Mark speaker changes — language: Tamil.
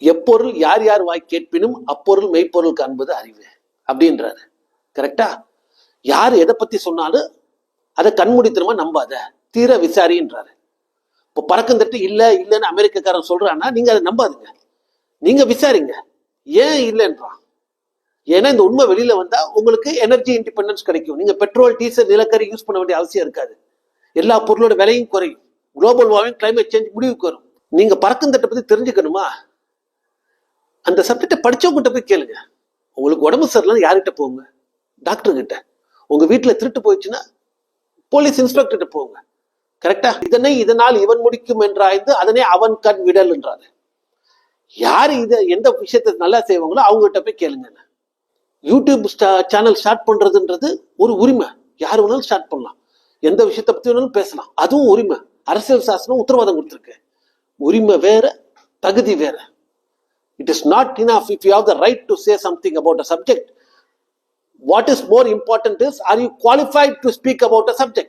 Speaker 1: எப்பொருள் யார் யார் வாய் கேட்பினும் அப்பொருள் மெய்ப்பொருள் காண்பது அறிவு. அப்படின்றாரு. கரெக்டா யார் எதை பத்தி சொன்னாலும் அதை கண்மூடித்தனமா நம்பாத. தீர விசாரின்றாரு. இப்போ பறக்கம் தட்டு இல்ல இல்லைன்னு அமெரிக்கக்காரன் சொல்றான்னா நீங்க அதை நம்பாதுங்க. நீங்க விசாரிங்க. ஏன் இல்லைன்றான். ஏன்னா இந்த உண்மை வெளியில வந்தா உங்களுக்கு எனர்ஜி இண்டிபெண்டன்ஸ் கிடைக்கும். நீங்க பெட்ரோல் டீசல் நிலக்கரி யூஸ் பண்ண வேண்டிய அவசியம் இருக்காது. எல்லா பொருளோட விலையும் குறையும். குளோபல் வார்மிங் கிளைமேட் சேஞ்ச் முடிவுக்கு வரும். நீங்க பறக்கும் தட்டை பத்தி தெரிஞ்சுக்கணுமா? அந்த சப்ஜெக்டை படித்தவங்ககிட்ட போய் கேளுங்க. உங்களுக்கு உடம்பு சரியில்லைன்னு யார்கிட்ட போங்க? டாக்டர்கிட்ட உங்கள் உங்க திருட்டு போயிடுச்சுன்னா போலீஸ் இன்ஸ்பெக்டர்கிட்ட போங்க. கரெக்டா இதனை இதனால் இவன் முடிக்கும் என்றாய்ந்து அதனை அவன் கண் விடல் என்றாரு. யார் இதை எந்த விஷயத்தை நல்லா செய்வாங்களோ அவங்ககிட்ட போய் கேளுங்க. யூடியூப் சேனல் ஸ்டார்ட் பண்றதுன்றது ஒரு உரிமை. யார் வேணாலும் ஸ்டார்ட் பண்ணலாம். எந்த விஷயத்தை பத்தி வேணாலும் பேசலாம். அதுவும் உரிமை. அரசியல் சாசனம் உத்தரவாதம் கொடுத்துருக்கு. உரிமை வேற தகுதி வேற. It is not enough if you have the right to say something about a subject. What is more important is, are you qualified to speak about a subject?